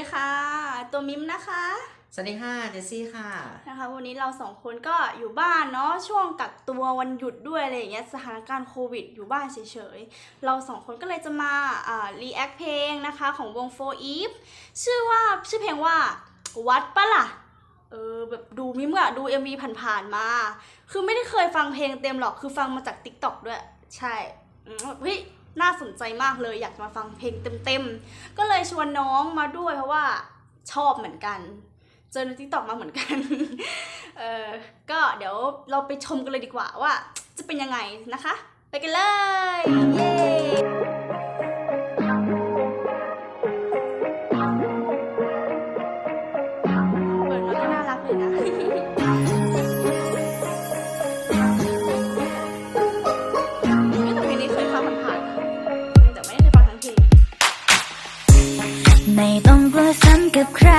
ดีค่ะ ตัวมิมนะคะ สวัสดีค่ะเจสซี่ค่ะ นะคะ วันนี้เราสองคนก็อยู่บ้านเนาะช่วงกักตัววันหยุดด้วยอะไรอย่างเงี้ยสถานการณ์โควิด อยู่บ้านเฉยๆ เราสองคนก็เลยจะมาอ่ารีแอคเพลงนะคะของวง4 Eve ชื่อว่าชื่อเพลงว่าวัดปะล่ะเออแบบดูมิมอะดู MV ผ่านๆมา คือไม่ได้เคยฟังเพลงเต็มหรอกคือฟังมาจาก TikTok ด้วย ใช่อืมเฮ้ย น่าสนใจมากเลยอยากมาฟังเพลงเต็มๆ ก็เลยชวนน้องมาด้วยเพราะว่าชอบเหมือนกัน เจอในทิกตอกมาเหมือนกัน เออก็เดี๋ยวเราไปชมกันเลยดีกว่าว่า จะเป็นยังไงนะคะ ไปกันเลย เย้เปิ กับใคร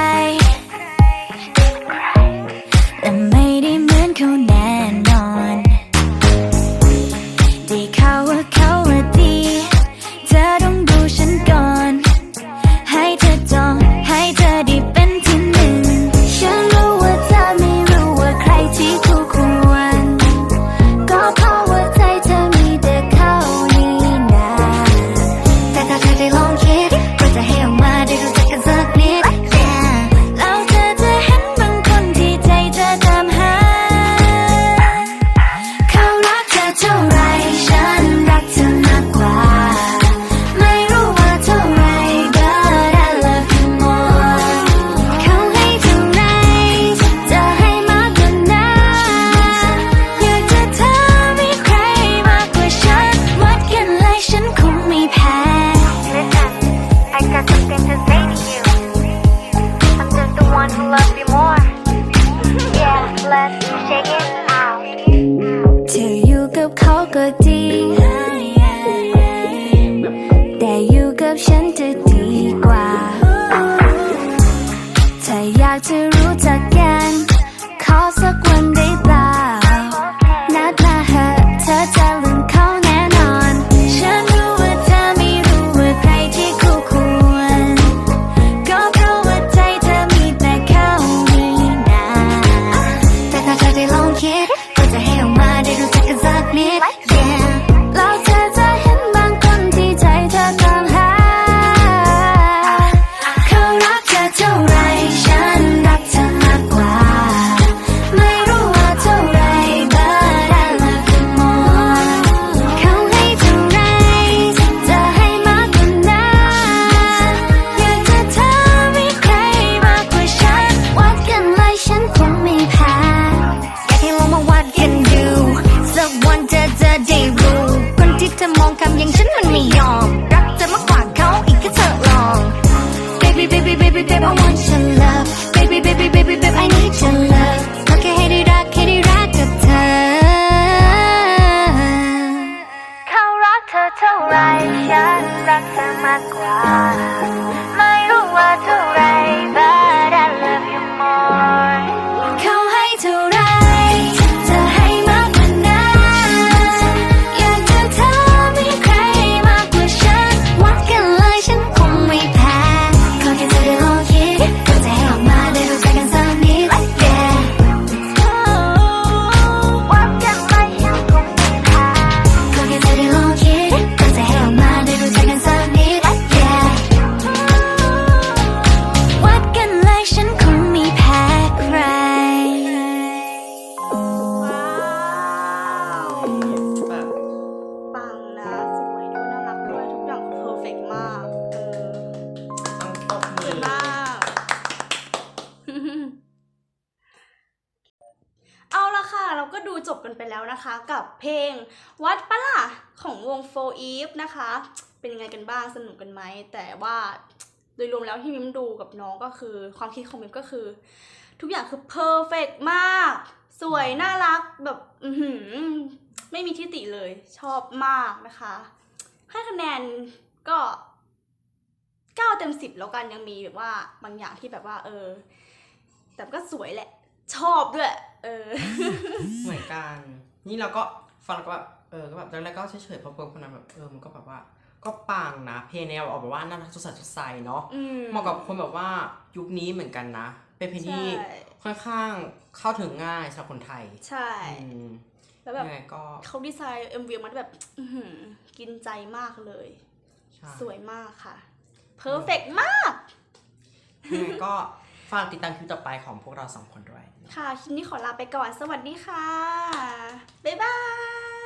แล้วนะคะกับเพลงวัดปะล่ะของวง4 Eve นะคะ เป็นยังไงกันบ้างสนุกกันไหม แต่ว่าโดยรวมแล้วที่มิมดูกับน้องก็คือ ความคิดของมิมก็คือ ทุกอย่างคือเพอร์เฟกมาก สวย น่ารักแบบอือหือไม่มีที่ติเลยชอบมากนะคะ ให้คะแนนก็เก้าเต็มสิบแล้วกันยังมีแบบว่าบางอย่างที่แบบว่า เออ แต่ก็สวยแหละ ชอบด้วย เออ เหมือนกัน นี่เราก็ฟังแล้วก็แบบเออก็แบบตอนแรกก็เฉยๆพอเพิ่มคนนั้นแบบเออมันก็แบบว่า ก็ปังนะเพลงแนวออกแบบว่าน่ารักสดใสสดใสเนาะอืมเหมาะกับคนแบบว่ายุคนี้เหมือนกันนะ เป็นเพลงที่ใช่ค่อนข้างเข้าถึงง่ายสำหรับคนไทย ใช่อืมแล้วแบบยังไงก็เขาดีไซน์เอ็มวีมันแบบอื้อหือกินใจมากเลยใช่สวยมากค่ะเพอร์เฟกมากยังไงก็ ฝากติดตามคลิปต่อไปของพวกเราสองคนด้วย ค่ะคลิปนี้ขอลาไปก่อน สวัสดีค่ะ บ๊ายบาย